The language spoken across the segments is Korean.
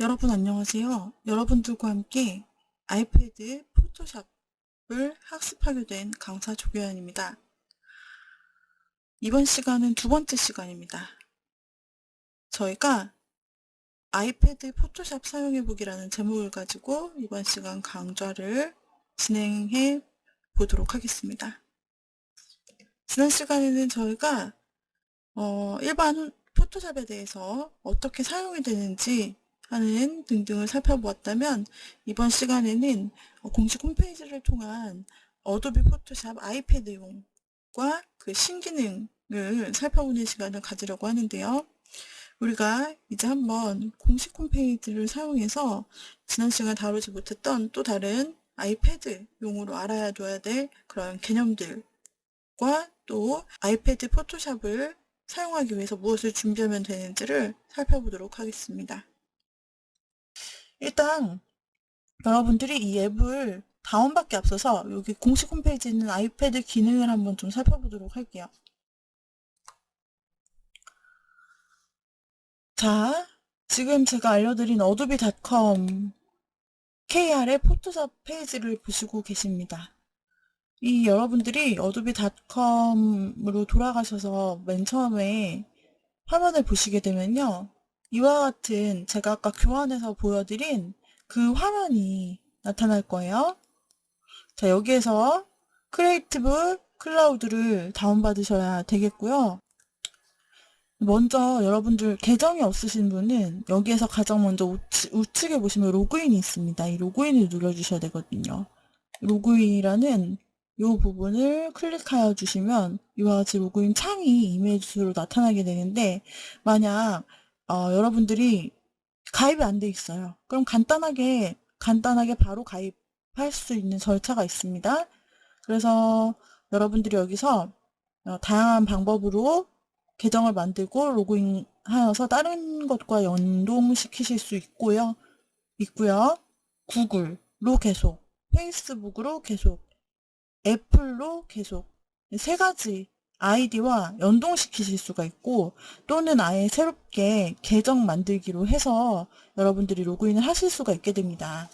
여러분 안녕하세요. 여러분들과 함께 아이패드 포토샵을 학습하게 된 강사 조교연입니다. 이번 시간은 두 번째 시간입니다. 저희가 아이패드 포토샵 사용해보기라는 제목을 가지고 이번 시간 강좌를 진행해 보도록 하겠습니다. 지난 시간에는 저희가 어, 일반 포토샵에 대해서 어떻게 사용이 되는지 하는 등등을 살펴보았다면 이번 시간에는 공식 홈페이지를 통한 어도비 포토샵 아이패드용과 그 신기능을 살펴보는 시간을 가지려고 하는데요. 우리가 이제 한번 공식 홈페이지를 사용해서 지난 시간 다루지 못했던 또 다른 아이패드용으로 알아야 둬야 될 그런 개념들과 또 아이패드 포토샵을 사용하기 위해서 무엇을 준비하면 되는지를 살펴보도록 하겠습니다. 일단 여러분들이 이 앱을 다운받기 앞서서 여기 공식 홈페이지에 있는 아이패드 기능을 한번 좀 살펴보도록 할게요. 자, 지금 제가 알려드린 어도비.com KR의 포토샵 페이지를 보시고 계십니다. 이 여러분들이 어도비.com으로 돌아가셔서 맨 처음에 화면을 보시게 되면요. 이와 같은 제가 아까 교환해서 보여드린 그 화면이 나타날 거예요. 자, 여기에서 크리에이티브 클라우드를 다운받으셔야 되겠고요. 먼저 여러분들 계정이 없으신 분은 여기에서 가장 먼저 우측, 우측에 보시면 로그인이 있습니다. 이 로그인을 눌러주셔야 되거든요. 로그인이라는 이 부분을 클릭하여 주시면 이와 같이 로그인 창이 이메일 주소로 나타나게 되는데 만약 어, 여러분들이 가입이 안 돼 있어요. 그럼 간단하게 간단하게 바로 가입할 수 있는 절차가 있습니다. 그래서 여러분들이 여기서 어, 다양한 방법으로 계정을 만들고 로그인하여서 다른 것과 연동시키실 수 있고요. 있고요. 구글로 계속, 페이스북으로 계속, 애플로 계속 세 가지 아이디와 연동시키실 수가 있고 또는 아예 새롭게 계정 만들기로 해서 여러분들이 로그인을 하실 수가 있게 됩니다.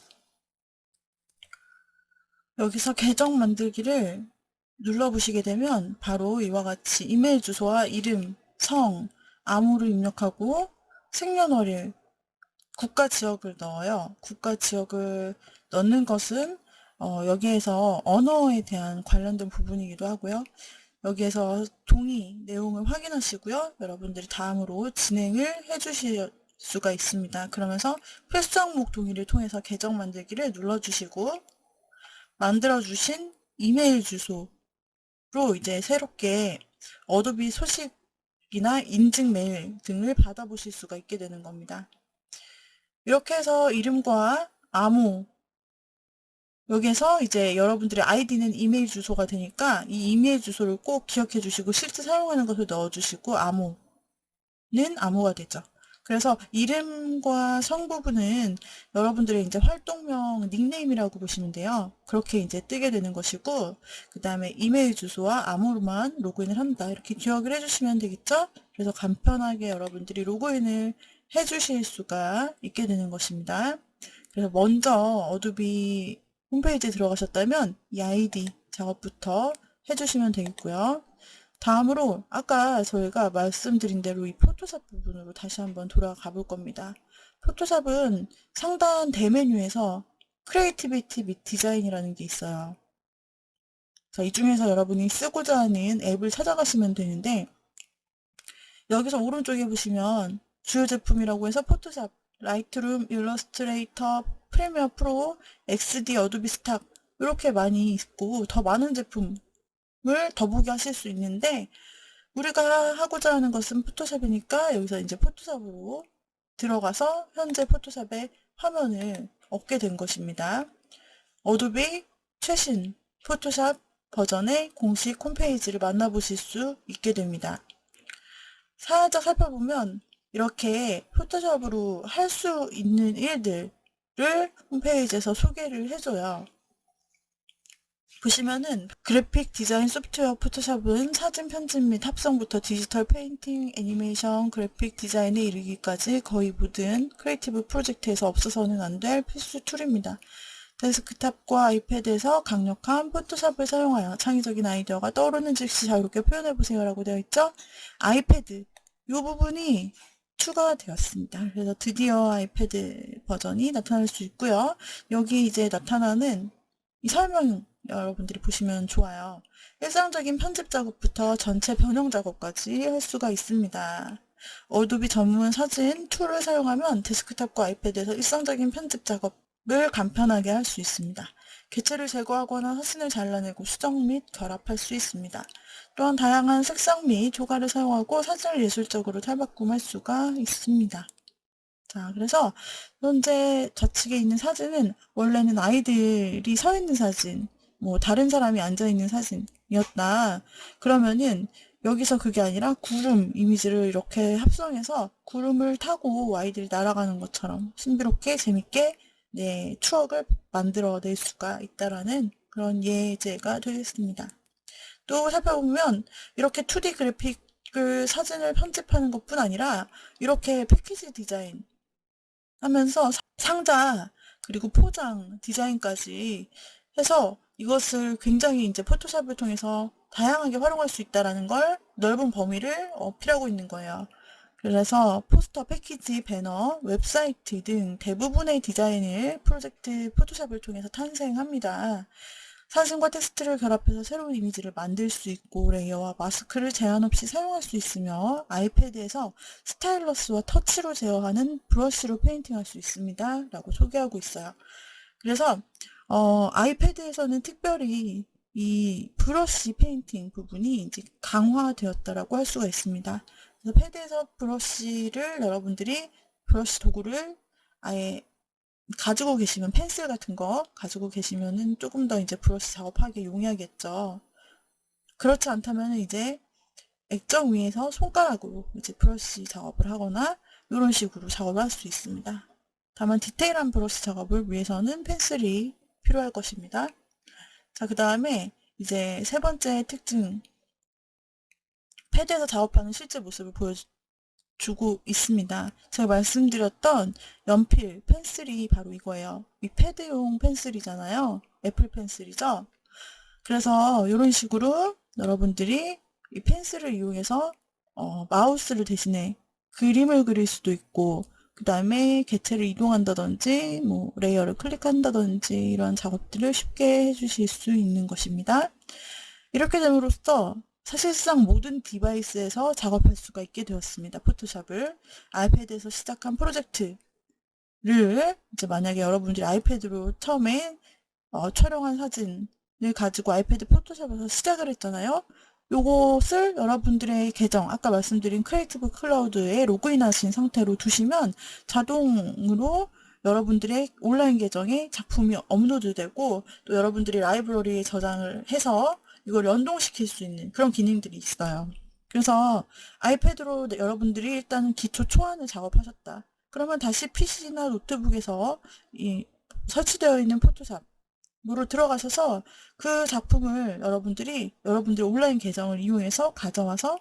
여기서 계정 만들기를 눌러보시게 되면 바로 이와 같이 이메일 주소와 이름, 성, 암호를 입력하고 생년월일, 국가 지역을 넣어요. 국가 지역을 넣는 것은 어, 여기에서 언어에 대한 관련된 부분이기도 하고요. 여기에서 동의 내용을 확인하시고요. 여러분들이 다음으로 진행을 해주실 수가 있습니다. 그러면서 필수 항목 동의를 통해서 계정 만들기를 눌러주시고 만들어주신 이메일 주소로 이제 새롭게 어도비 소식이나 인증 메일 등을 받아보실 수가 있게 되는 겁니다. 이렇게 해서 이름과 암호 여기에서 이제 여러분들의 아이디는 이메일 주소가 되니까 이 이메일 주소를 꼭 기억해 주시고 실제 사용하는 것을 넣어 주시고 암호는 암호가 되죠. 그래서 이름과 성 부분은 여러분들의 이제 활동명 닉네임이라고 보시면 돼요. 그렇게 이제 뜨게 되는 것이고 그 다음에 이메일 주소와 암호로만 로그인을 한다. 이렇게 기억을 해주시면 되겠죠? 그래서 간편하게 여러분들이 로그인을 해주실 수가 있게 되는 것입니다. 그래서 먼저 어도비 홈페이지에 들어가셨다면 이 아이디 작업부터 해주시면 되겠고요. 다음으로 아까 저희가 말씀드린 대로 이 포토샵 부분으로 다시 한번 돌아가 볼 겁니다. 포토샵은 상단 대메뉴에서 크리에이티비티 및 디자인이라는 게 있어요. 자, 이 중에서 여러분이 쓰고자 하는 앱을 찾아가시면 되는데 여기서 오른쪽에 보시면 주요 제품이라고 해서 포토샵, 라이트룸, 일러스트레이터, 프리미어 프로, XD, 어도비 스탁 이렇게 많이 있고 더 많은 제품을 더보기 하실 수 있는데 우리가 하고자 하는 것은 포토샵이니까 여기서 이제 포토샵으로 들어가서 현재 포토샵의 화면을 얻게 된 것입니다. 어도비 최신 포토샵 버전의 공식 홈페이지를 만나보실 수 있게 됩니다. 살짝 살펴보면 이렇게 포토샵으로 할 수 있는 일들 를 홈페이지에서 소개를 해줘요. 보시면은 그래픽 디자인 소프트웨어 포토샵은 사진 편집 및 합성부터 디지털 페인팅, 애니메이션, 그래픽 디자인에 이르기까지 거의 모든 크리에이티브 프로젝트에서 없어서는 안 될 필수 툴입니다. 데스크탑과 아이패드에서 강력한 포토샵을 사용하여 창의적인 아이디어가 떠오르는 즉시 자유롭게 표현해보세요 라고 되어 있죠. 아이패드 이 부분이 추가되었습니다. 그래서 드디어 아이패드 버전이 나타날 수 있고요. 여기 이제 나타나는 이 설명 여러분들이 보시면 좋아요. 일상적인 편집 작업부터 전체 변형 작업까지 할 수가 있습니다. 어도비 전문 사진 툴을 사용하면 데스크탑과 아이패드에서 일상적인 편집 작업을 간편하게 할 수 있습니다. 개체를 제거하거나 사진을 잘라내고 수정 및 결합할 수 있습니다. 또한 다양한 색상 및 조각을 사용하고 사진을 예술적으로 탈바꿈할 수가 있습니다. 자, 그래서 현재 좌측에 있는 사진은 원래는 아이들이 서 있는 사진, 뭐 다른 사람이 앉아 있는 사진이었다. 그러면은 여기서 그게 아니라 구름 이미지를 이렇게 합성해서 구름을 타고 아이들이 날아가는 것처럼 신비롭게 재밌게 네, 추억을 만들어낼 수가 있다라는 그런 예제가 되겠습니다. 또 살펴보면 이렇게 2D 그래픽을 사진을 편집하는 것뿐 아니라 이렇게 패키지 디자인 하면서 상자 그리고 포장 디자인까지 해서 이것을 굉장히 이제 포토샵을 통해서 다양하게 활용할 수 있다라는 걸 넓은 범위를 어필하고 있는 거예요. 그래서 포스터, 패키지, 배너, 웹사이트 등 대부분의 디자인을 프로젝트 포토샵을 통해서 탄생합니다. 사진과 텍스트를 결합해서 새로운 이미지를 만들 수 있고 레이어와 마스크를 제한 없이 사용할 수 있으며 아이패드에서 스타일러스와 터치로 제어하는 브러쉬로 페인팅할 수 있습니다. 라고 소개하고 있어요. 그래서 어, 아이패드에서는 특별히 이 브러쉬 페인팅 부분이 이제 강화되었다라고 할 수가 있습니다. 그래서 패드에서 브러쉬를 여러분들이 브러쉬 도구를 아예 가지고 계시면 펜슬 같은 거 가지고 계시면은 조금 더 이제 브러쉬 작업하기 용이하겠죠. 그렇지 않다면 이제 액정 위에서 손가락으로 이제 브러쉬 작업을 하거나 이런 식으로 작업을 할 수 있습니다. 다만 디테일한 브러쉬 작업을 위해서는 펜슬이 필요할 것입니다. 자, 그 다음에 이제 세 번째 특징. 패드에서 작업하는 실제 모습을 보여 주고 있습니다. 제가 말씀드렸던 연필, 펜슬이 바로 이거예요. 이 패드용 펜슬이잖아요. 애플 펜슬이죠. 그래서 이런 식으로 여러분들이 이 펜슬을 이용해서 어, 마우스를 대신에 그림을 그릴 수도 있고 그 다음에 개체를 이동한다든지 뭐 레이어를 클릭한다든지 이런 작업들을 쉽게 해주실 수 있는 것입니다. 이렇게 됨으로써 사실상 모든 디바이스에서 작업할 수가 있게 되었습니다. 포토샵을 아이패드에서 시작한 프로젝트를 이제 만약에 여러분들이 아이패드로 처음에 어, 촬영한 사진을 가지고 아이패드 포토샵에서 시작을 했잖아요. 요것을 여러분들의 계정, 아까 말씀드린 크리에이티브 클라우드에 로그인하신 상태로 두시면 자동으로 여러분들의 온라인 계정에 작품이 업로드되고 또 여러분들이 라이브러리에 저장을 해서 이걸 연동시킬 수 있는 그런 기능들이 있어요. 그래서 아이패드로 여러분들이 일단은 기초 초안을 작업하셨다. 그러면 다시 PC나 노트북에서 이 설치되어 있는 포토샵 으로 들어가셔서 그 작품을 여러분들이 여러분들의 온라인 계정을 이용해서 가져와서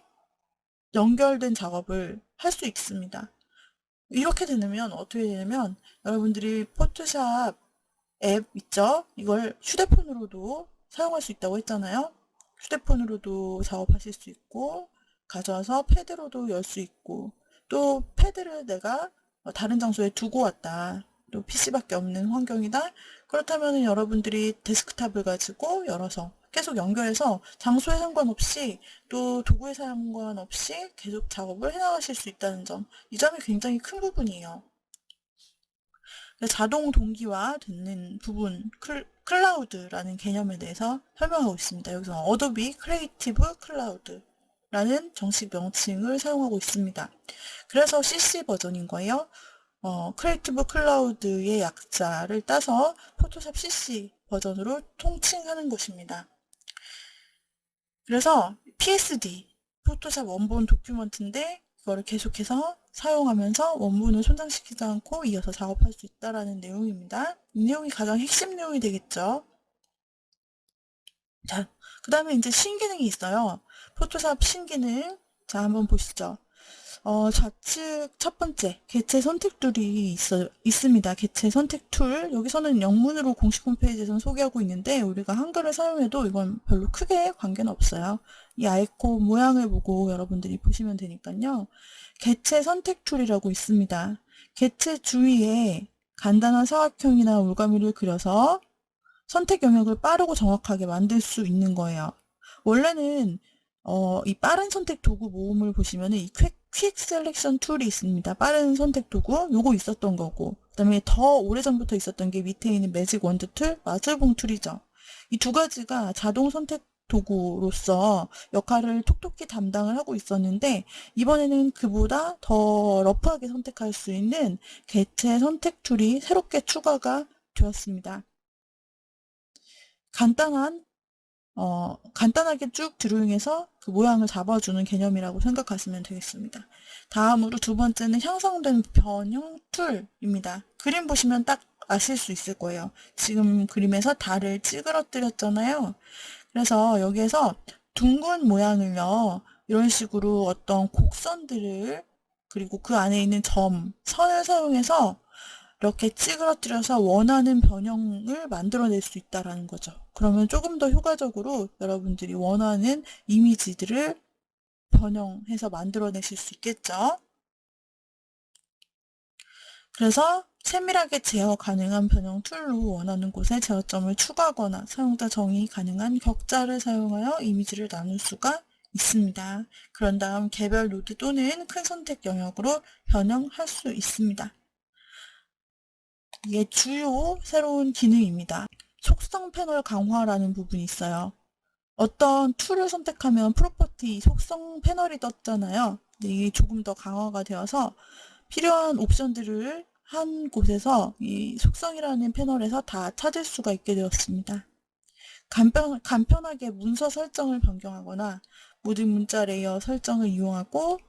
연결된 작업을 할 수 있습니다. 이렇게 되면 어떻게 되냐면 여러분들이 포토샵 앱 있죠? 이걸 휴대폰으로도 사용할 수 있다고 했잖아요. 휴대폰으로도 작업하실 수 있고 가져와서 패드로도 열 수 있고 또 패드를 내가 다른 장소에 두고 왔다. 또 PC밖에 없는 환경이다. 그렇다면 여러분들이 데스크탑을 가지고 열어서 계속 연결해서 장소에 상관없이 또 도구에 상관없이 계속 작업을 해나가실 수 있다는 점. 이 점이 굉장히 큰 부분이에요. 자동 동기화 되는 부분, 클라우드라는 개념에 대해서 설명하고 있습니다. 여기서 어도비 크리에이티브 클라우드라는 정식 명칭을 사용하고 있습니다. 그래서 CC 버전인 거예요. 어, 크리에이티브 클라우드의 약자를 따서 포토샵 CC 버전으로 통칭하는 것입니다. 그래서 PSD, 포토샵 원본 도큐먼트인데 이거를 계속해서 사용하면서 원본을 손상시키지 않고 이어서 작업할 수 있다는 내용입니다. 이 내용이 가장 핵심 내용이 되겠죠. 자, 그 다음에 이제 신기능이 있어요. 포토샵 신기능. 자, 한번 보시죠. 어, 좌측 첫 번째, 개체 선택 툴이 있어, 있습니다. 개체 선택 툴. 여기서는 영문으로 공식 홈페이지에서는 소개하고 있는데, 우리가 한글을 사용해도 이건 별로 크게 관계는 없어요. 이 아이콘 모양을 보고 여러분들이 보시면 되니까요. 개체 선택 툴이라고 있습니다. 개체 주위에 간단한 사각형이나 올가미를 그려서 선택 영역을 빠르고 정확하게 만들 수 있는 거예요. 원래는 어, 이 빠른 선택 도구 모음을 보시면은 이 퀵, 퀵 셀렉션 툴이 있습니다. 빠른 선택 도구 요거 있었던 거고 그 다음에 더 오래전부터 있었던 게 밑에 있는 매직 원드 툴, 마술봉 툴이죠. 이 두 가지가 자동 선택 도구로서 역할을 톡톡히 담당을 하고 있었는데 이번에는 그보다 더 러프하게 선택할 수 있는 개체 선택 툴이 새롭게 추가가 되었습니다. 간단한 어, 간단하게 쭉 드로잉해서 그 모양을 잡아주는 개념이라고 생각하시면 되겠습니다. 다음으로 두 번째는 형성된 변형 툴입니다. 그림 보시면 딱 아실 수 있을 거예요. 지금 그림에서 달을 찌그러뜨렸잖아요. 그래서 여기에서 둥근 모양을요, 이런 식으로 어떤 곡선들을, 그리고 그 안에 있는 점, 선을 사용해서 이렇게 찌그러뜨려서 원하는 변형을 만들어낼 수 있다라는 거죠. 그러면 조금 더 효과적으로 여러분들이 원하는 이미지들을 변형해서 만들어내실 수 있겠죠. 그래서 세밀하게 제어 가능한 변형 툴로 원하는 곳에 제어점을 추가하거나 사용자 정의 가능한 격자를 사용하여 이미지를 나눌 수가 있습니다. 그런 다음 개별 노드 또는 큰 선택 영역으로 변형할 수 있습니다. 이게 주요 새로운 기능입니다. 속성 패널 강화라는 부분이 있어요. 어떤 툴을 선택하면 프로퍼티 속성 패널이 떴잖아요. 이게 조금 더 강화가 되어서 필요한 옵션들을 한 곳에서 이 속성이라는 패널에서 다 찾을 수가 있게 되었습니다. 간편, 간편하게 문서 설정을 변경하거나 모든 문자 레이어 설정을 이용하고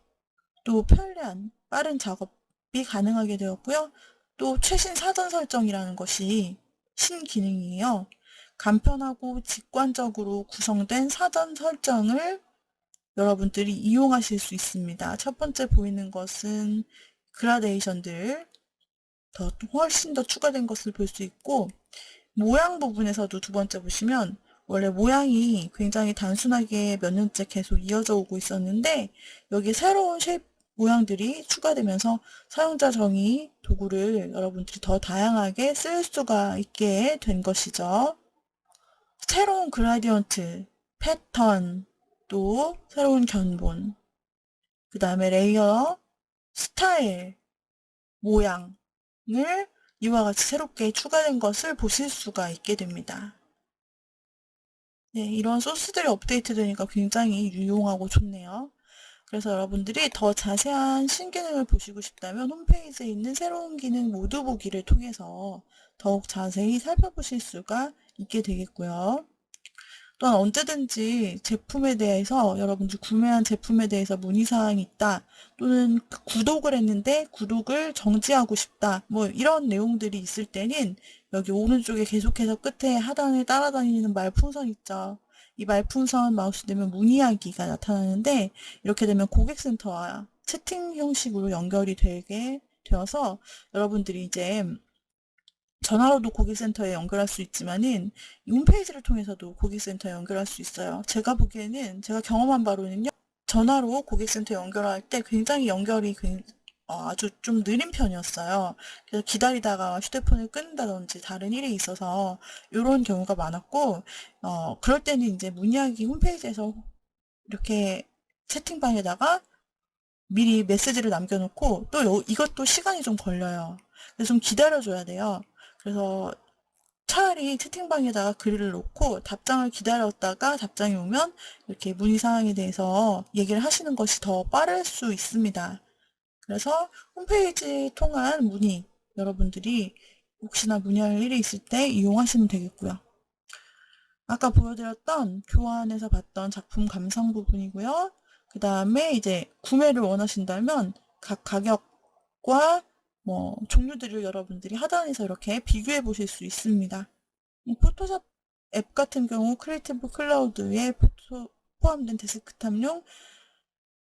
또 편리한 빠른 작업이 가능하게 되었고요. 또 최신 사전 설정이라는 것이 신기능이에요. 간편하고 직관적으로 구성된 사전 설정을 여러분들이 이용하실 수 있습니다. 첫 번째 보이는 것은 그라데이션들 더 훨씬 더 추가된 것을 볼 수 있고 모양 부분에서도 두 번째 보시면 원래 모양이 굉장히 단순하게 몇 년째 계속 이어져 오고 있었는데 여기 새로운 쉐입 모양들이 추가되면서 사용자 정의 도구를 여러분들이 더 다양하게 쓸 수가 있게 된 것이죠. 새로운 그라디언트, 패턴, 또 새로운 견본, 그 다음에 레이어, 스타일, 모양, 을 이와 같이 새롭게 추가된 것을 보실 수가 있게 됩니다. 네, 이런 소스들이 업데이트 되니까 굉장히 유용하고 좋네요. 그래서 여러분들이 더 자세한 신기능을 보시고 싶다면 홈페이지에 있는 새로운 기능 모두 보기를 통해서 더욱 자세히 살펴보실 수가 있게 되겠고요. 또한 언제든지 제품에 대해서 여러분들 구매한 제품에 대해서 문의사항이 있다. 또는 구독을 했는데 구독을 정지하고 싶다. 뭐 이런 내용들이 있을 때는 여기 오른쪽에 계속해서 끝에 하단에 따라다니는 말풍선 있죠. 이 말풍선 마우스 되면 문의하기가 나타나는데 이렇게 되면 고객센터와 채팅 형식으로 연결이 되게 되어서 여러분들이 이제 전화로도 고객센터에 연결할 수 있지만은 홈페이지를 통해서도 고객센터에 연결할 수 있어요. 제가 보기에는 제가 경험한 바로는요. 전화로 고객센터에 연결할 때 굉장히 연결이 어, 아주 좀 느린 편이었어요. 그래서 기다리다가 휴대폰을 끊는다든지 다른 일이 있어서 이런 경우가 많았고 어, 그럴 때는 이제 문의하기 홈페이지에서 이렇게 채팅방에다가 미리 메시지를 남겨놓고 또 요, 이것도 시간이 좀 걸려요. 그래서 좀 기다려줘야 돼요. 그래서 차라리 채팅방에다가 글을 놓고 답장을 기다렸다가 답장이 오면 이렇게 문의 사항에 대해서 얘기를 하시는 것이 더 빠를 수 있습니다. 그래서 홈페이지 통한 문의 여러분들이 혹시나 문의할 일이 있을 때 이용하시면 되겠고요. 아까 보여드렸던 교환에서 봤던 작품 감상 부분이고요. 그 다음에 이제 구매를 원하신다면 각 가격과 뭐 종류들을 여러분들이 하단에서 이렇게 비교해 보실 수 있습니다. 포토샵 앱 같은 경우 크리에이티브 클라우드에 포토, 포함된 데스크탑용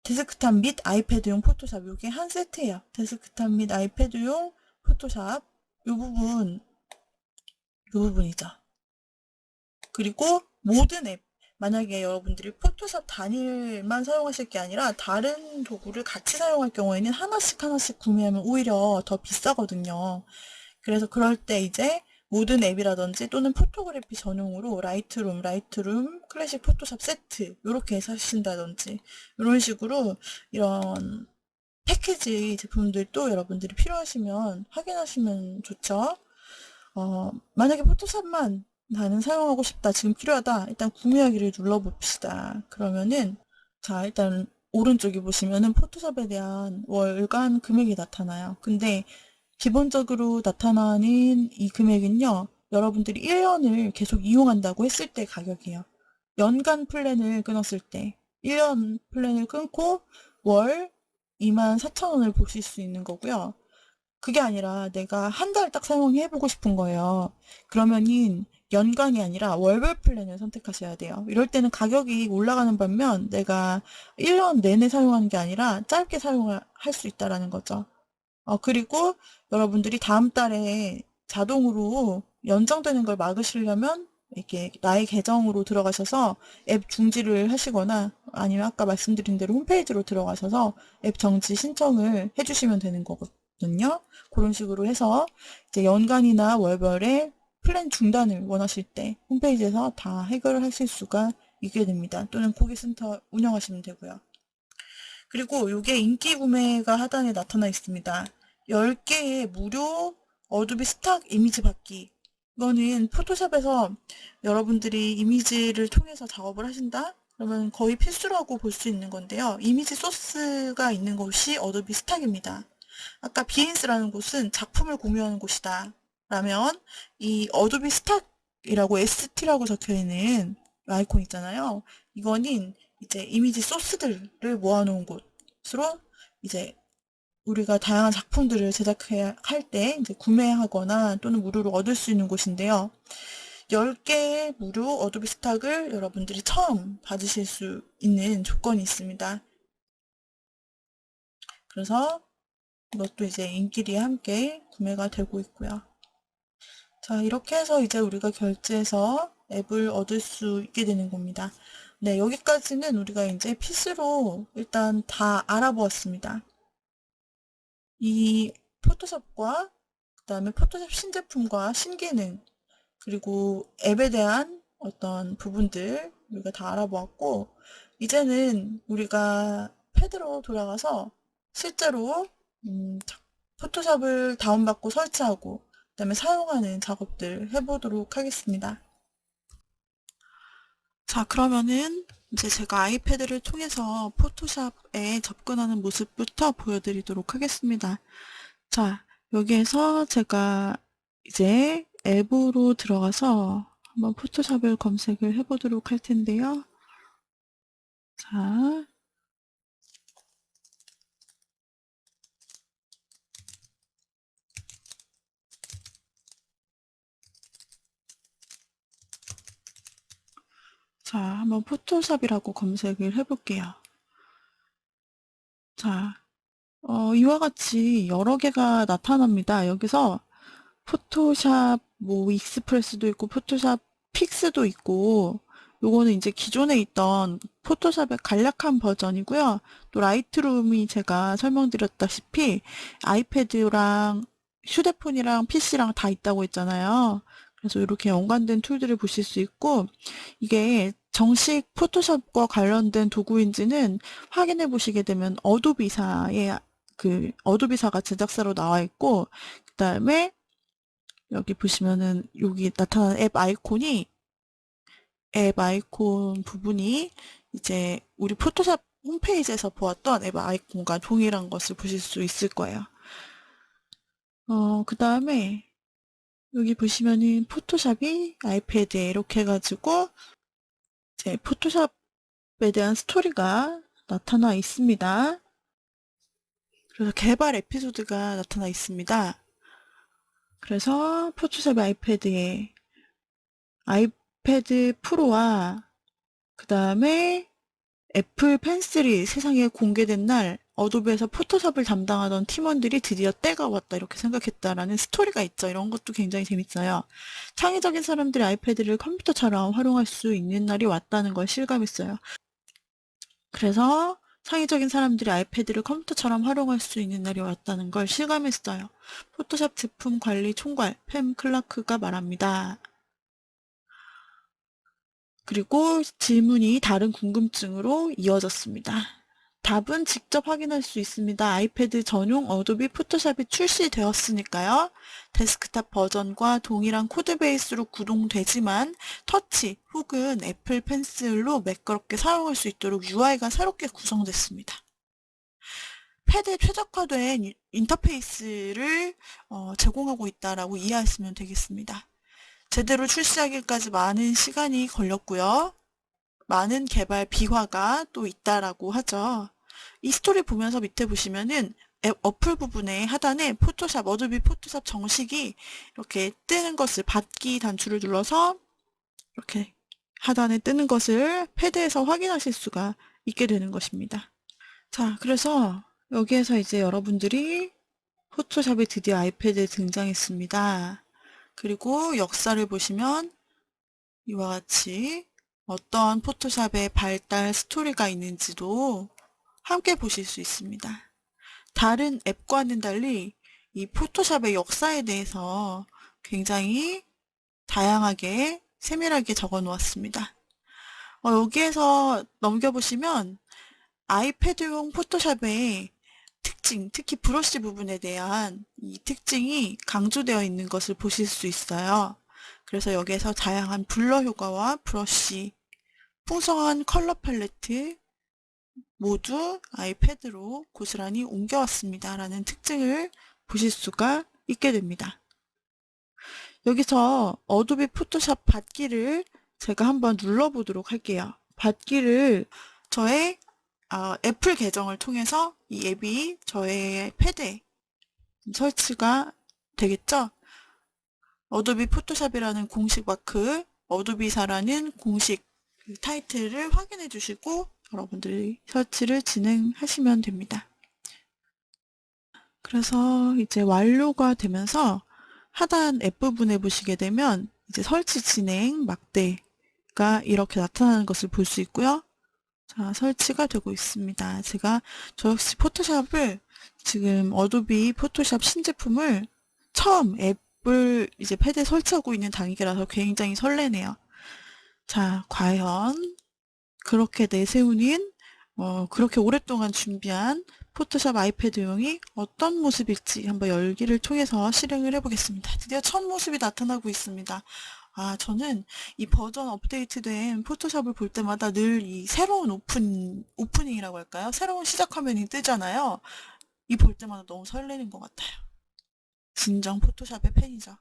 데스크탑 및 아이패드용 포토샵 요게 한 세트예요. 데스크탑 및 아이패드용 포토샵 요 부분 요 부분이죠. 그리고 모든 앱 만약에 여러분들이 포토샵 단일만 사용하실 게 아니라 다른 도구를 같이 사용할 경우에는 하나씩 하나씩 구매하면 오히려 더 비싸거든요. 그래서 그럴 때 이제 모든 앱이라든지 또는 포토그래피 전용으로 라이트룸, 라이트룸, 클래식 포토샵 세트 이렇게 사신다든지 이런 식으로 이런 패키지 제품들도 여러분들이 필요하시면 확인하시면 좋죠. 어, 만약에 포토샵만 나는 사용하고 싶다, 지금 필요하다, 일단 구매하기를 눌러봅시다. 그러면은, 자, 일단 오른쪽에 보시면은 포토샵에 대한 월간 금액이 나타나요. 근데 기본적으로 나타나는 이 금액은요, 여러분들이 1년을 계속 이용한다고 했을 때 가격이에요. 연간 플랜을 끊었을 때, 1년 플랜을 끊고 월 24,000원을 보실 수 있는 거고요. 그게 아니라 내가 한 달 딱 사용해보고 싶은 거예요. 그러면은 연간이 아니라 월별 플랜을 선택하셔야 돼요. 이럴 때는 가격이 올라가는 반면 내가 1년 내내 사용하는 게 아니라 짧게 사용할 수 있다라는 거죠. 어, 그리고 여러분들이 다음 달에 자동으로 연장되는 걸 막으시려면 이렇게 나의 계정으로 들어가셔서 앱 중지를 하시거나 아니면 아까 말씀드린 대로 홈페이지로 들어가셔서 앱 정지 신청을 해주시면 되는 거거든요. 그런 식으로 해서 이제 연간이나 월별에 플랜 중단을 원하실 때 홈페이지에서 다 해결을 하실 수가 있게 됩니다. 또는 고객센터 운영하시면 되고요. 그리고 이게 인기 구매가 하단에 나타나 있습니다. 10개의 무료 어도비 스탁 이미지 받기. 이거는 포토샵에서 여러분들이 이미지를 통해서 작업을 하신다? 그러면 거의 필수라고 볼 수 있는 건데요. 이미지 소스가 있는 곳이 어도비 스탁입니다. 아까 비엔스라는 곳은 작품을 공유하는 곳이다. 라면 이 어도비 스탁이라고 ST라고 적혀 있는 아이콘 있잖아요. 이거는 이제 이미지 소스들을 모아놓은 곳으로 이제 우리가 다양한 작품들을 제작해야 할때 이제 구매하거나 또는 무료로 얻을 수 있는 곳인데요. 10개의 무료 어도비 스탁을 여러분들이 처음 받으실 수 있는 조건이 있습니다. 그래서 이것도 이제 인기리에 함께 구매가 되고 있고요. 자, 이렇게 해서 이제 우리가 결제해서 앱을 얻을 수 있게 되는 겁니다. 네, 여기까지는 우리가 이제 필수로 일단 다 알아보았습니다. 이 포토샵과 그 다음에 포토샵 신제품과 신기능 그리고 앱에 대한 어떤 부분들 우리가 다 알아보았고 이제는 우리가 패드로 돌아가서 실제로 음, 포토샵을 다운받고 설치하고 그 다음에 사용하는 작업들 해보도록 하겠습니다. 자 그러면은 이제 제가 아이패드를 통해서 포토샵에 접근하는 모습부터 보여드리도록 하겠습니다. 자 여기에서 제가 이제 앱으로 들어가서 한번 포토샵을 검색을 해보도록 할 텐데요. 자, 자, 한번 포토샵이라고 검색을 해볼게요. 자, 어, 이와 같이 여러 개가 나타납니다. 여기서 포토샵 뭐 익스프레스도 있고 포토샵 픽스도 있고 요거는 이제 기존에 있던 포토샵의 간략한 버전이고요. 또 라이트룸이 제가 설명드렸다시피 아이패드랑 휴대폰이랑 PC랑 다 있다고 했잖아요. 그래서 이렇게 연관된 툴들을 보실 수 있고 이게 정식 포토샵과 관련된 도구인지는 확인해 보시게 되면 어도비사의 그 어도비사가 제작사로 나와 있고 그 다음에 여기 보시면은 여기 나타나는 앱 아이콘이 앱 아이콘 부분이 이제 우리 포토샵 홈페이지에서 보았던 앱 아이콘과 동일한 것을 보실 수 있을 거예요. 어, 그 다음에 여기 보시면은 포토샵이 아이패드에 이렇게 해가지고 이 제 포토샵에 대한 스토리가 나타나 있습니다. 그래서 개발 에피소드가 나타나 있습니다. 그래서 포토샵 아이패드에 아이, 아이패드 프로와 그 다음에 애플 펜슬이 세상에 공개된 날 어도비에서 포토샵을 담당하던 팀원들이 드디어 때가 왔다 이렇게 생각했다라는 스토리가 있죠. 이런 것도 굉장히 재밌어요. 창의적인 사람들이 아이패드를 컴퓨터처럼 활용할 수 있는 날이 왔다는 걸 실감했어요. 그래서 창의적인 사람들이 아이패드를 컴퓨터처럼 활용할 수 있는 날이 왔다는 걸 실감했어요. 포토샵 제품 관리 총괄 팸 클라크가 말합니다. 그리고 질문이 다른 궁금증으로 이어졌습니다. 답은 직접 확인할 수 있습니다. 아이패드 전용 어도비 포토샵이 출시되었으니까요. 데스크탑 버전과 동일한 코드 베이스로 구동되지만 터치 혹은 애플 펜슬로 매끄럽게 사용할 수 있도록 UI가 새롭게 구성됐습니다. 패드에 최적화된 이- 인터페이스를 어, 제공하고 있다라고 이해하시면 되겠습니다. 제대로 출시하기까지 많은 시간이 걸렸고요. 많은 개발 비화가 또 있다라고 하죠. 이 스토리 보면서 밑에 보시면은 앱 어플 부분에 하단에 포토샵, 어도비 포토샵 정식이 이렇게 뜨는 것을 받기 단추를 눌러서 이렇게 하단에 뜨는 것을 패드에서 확인하실 수가 있게 되는 것입니다. 자, 그래서 여기에서 이제 여러분들이 포토샵이 드디어 아이패드에 등장했습니다. 그리고 역사를 보시면 이와 같이 어떤 포토샵의 발달 스토리가 있는지도 함께 보실 수 있습니다. 다른 앱과는 달리 이 포토샵의 역사에 대해서 굉장히 다양하게 세밀하게 적어 놓았습니다. 어, 여기에서 넘겨보시면 아이패드용 포토샵의 특징, 특히 브러쉬 부분에 대한 이 특징이 강조되어 있는 것을 보실 수 있어요. 그래서 여기에서 다양한 블러 효과와 브러쉬, 풍성한 컬러 팔레트 모두 아이패드로 고스란히 옮겨왔습니다. 라는 특징을 보실 수가 있게 됩니다. 여기서 어도비 포토샵 받기를 제가 한번 눌러보도록 할게요. 받기를 저의 어, 애플 계정을 통해서 이 앱이 저의 패드에 설치가 되겠죠? 어도비 포토샵이라는 공식 마크, 어도비사라는 공식 그 타이틀을 확인해 주시고 여러분들이 설치를 진행하시면 됩니다. 그래서 이제 완료가 되면서 하단 앱 부분에 보시게 되면 이제 설치 진행 막대가 이렇게 나타나는 것을 볼 수 있고요. 자, 설치가 되고 있습니다. 제가 저 역시 포토샵을 지금 어도비 포토샵 신제품을 처음 앱을 이제 패드에 설치하고 있는 단계라서 굉장히 설레네요. 자, 과연 그렇게 내세우는 어, 그렇게 오랫동안 준비한 포토샵 아이패드용이 어떤 모습일지 한번 열기를 통해서 실행을 해보겠습니다. 드디어 첫 모습이 나타나고 있습니다. 아, 저는 이 버전 업데이트된 포토샵을 볼 때마다 늘 이 새로운 오픈, 오프닝이라고 할까요? 새로운 시작 화면이 뜨잖아요. 이 볼 때마다 너무 설레는 것 같아요. 진정 포토샵의 팬이죠.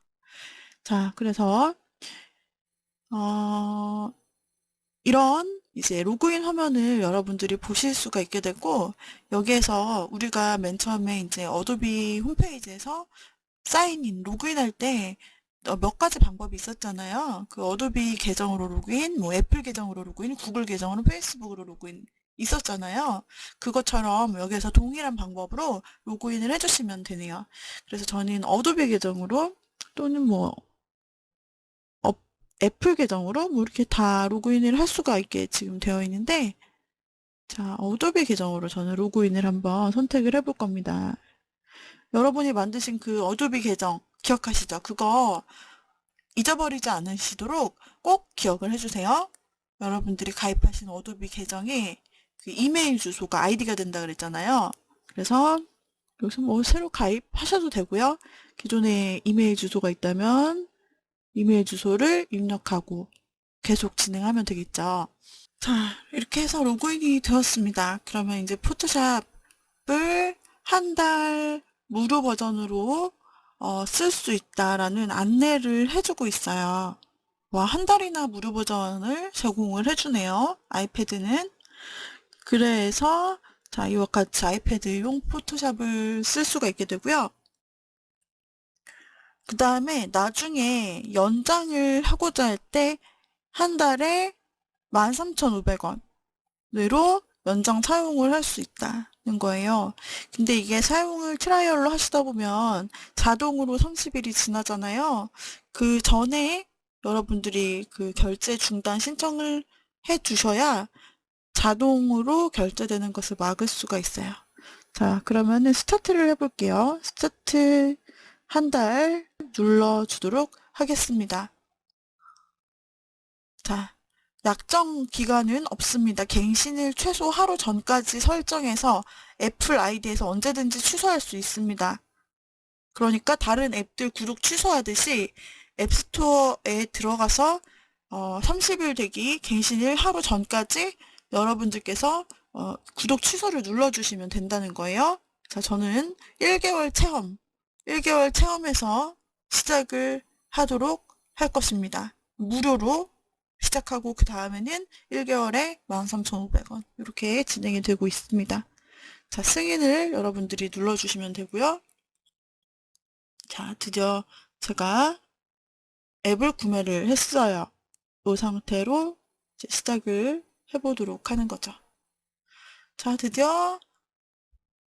자, 그래서, 어, 이런 이제 로그인 화면을 여러분들이 보실 수가 있게 되고, 여기에서 우리가 맨 처음에 이제 어도비 홈페이지에서 사인인, 로그인할 때 어, 몇 가지 방법이 있었잖아요. 그 어도비 계정으로 로그인, 뭐 애플 계정으로 로그인, 구글 계정으로 페이스북으로 로그인 있었잖아요. 그것처럼 여기에서 동일한 방법으로 로그인을 해주시면 되네요. 그래서 저는 어도비 계정으로 또는 뭐 어, 애플 계정으로 뭐 이렇게 다 로그인을 할 수가 있게 지금 되어 있는데 자, 어도비 계정으로 저는 로그인을 한번 선택을 해볼 겁니다. 여러분이 만드신 그 어도비 계정 기억하시죠? 그거 잊어버리지 않으시도록 꼭 기억을 해주세요. 여러분들이 가입하신 어도비 계정에 그 이메일 주소가 아이디가 된다 그랬잖아요. 그래서 여기서 뭐 새로 가입하셔도 되고요. 기존에 이메일 주소가 있다면 이메일 주소를 입력하고 계속 진행하면 되겠죠. 자, 이렇게 해서 로그인이 되었습니다. 그러면 이제 포토샵을 한 달 무료 버전으로 어, 쓸 수 있다라는 안내를 해주고 있어요. 와, 한 달이나 무료 버전을 제공을 해주네요. 아이패드는. 그래서 자, 이와 같이 아이패드용 포토샵을 쓸 수가 있게 되고요. 그 다음에 나중에 연장을 하고자 할 때 한 달에 13,500원 으로 연장 사용을 할 수 있다는 거예요. 근데 이게 사용을 트라이얼로 하시다 보면 자동으로 30일이 지나잖아요. 그 전에 여러분들이 그 결제 중단 신청을 해 두셔야 자동으로 결제되는 것을 막을 수가 있어요. 자, 그러면은 스타트를 해볼게요. 스타트 한 달 눌러주도록 하겠습니다. 자, 약정 기간은 없습니다. 갱신을 최소 하루 전까지 설정해서 애플 아이디에서 언제든지 취소할 수 있습니다. 그러니까 다른 앱들 구독 취소하듯이 앱스토어에 들어가서 어, 30일 되기 갱신일 하루 전까지 여러분들께서 어, 구독 취소를 눌러주시면 된다는 거예요. 자, 저는 1개월 체험, 1개월 체험에서 시작을 하도록 할 것입니다. 무료로 시작하고 그 다음에는 1개월에 13,500원 이렇게 진행이 되고 있습니다. 자, 승인을 여러분들이 눌러주시면 되고요. 자, 드디어 제가 앱을 구매를 했어요. 이 상태로 시작을 해보도록 하는 거죠. 자, 드디어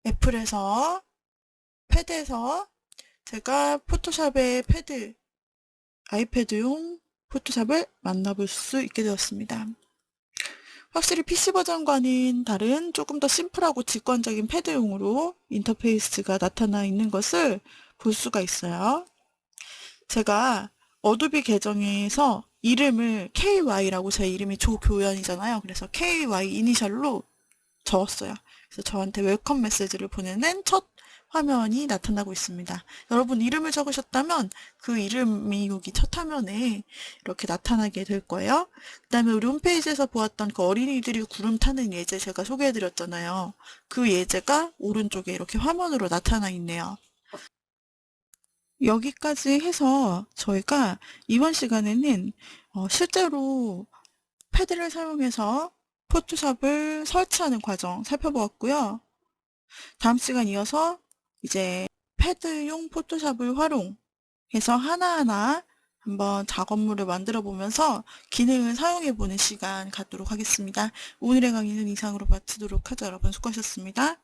애플에서 패드에서 제가 포토샵의 패드, 아이패드용 포토샵을 만나볼 수 있게 되었습니다. 확실히 PC 버전과는 다른 조금 더 심플하고 직관적인 패드용으로 인터페이스가 나타나 있는 것을 볼 수가 있어요. 제가 어도비 계정에서 이름을 KY라고 제 이름이 조교연이잖아요. 그래서 KY 이니셜로 적었어요. 그래서 저한테 웰컴 메시지를 보내는 첫 화면이 나타나고 있습니다. 여러분 이름을 적으셨다면 그 이름이 여기 첫 화면에 이렇게 나타나게 될 거예요. 그 다음에 우리 홈페이지에서 보았던 그 어린이들이 구름 타는 예제 제가 소개해드렸잖아요. 그 예제가 오른쪽에 이렇게 화면으로 나타나 있네요. 여기까지 해서 저희가 이번 시간에는 어, 실제로 패드를 사용해서 포토샵을 설치하는 과정 살펴보았고요. 다음 시간 이어서 이제 패드용 포토샵을 활용해서 하나하나 한번 작업물을 만들어 보면서 기능을 사용해 보는 시간 갖도록 하겠습니다. 오늘의 강의는 이상으로 마치도록 하죠. 여러분 수고하셨습니다.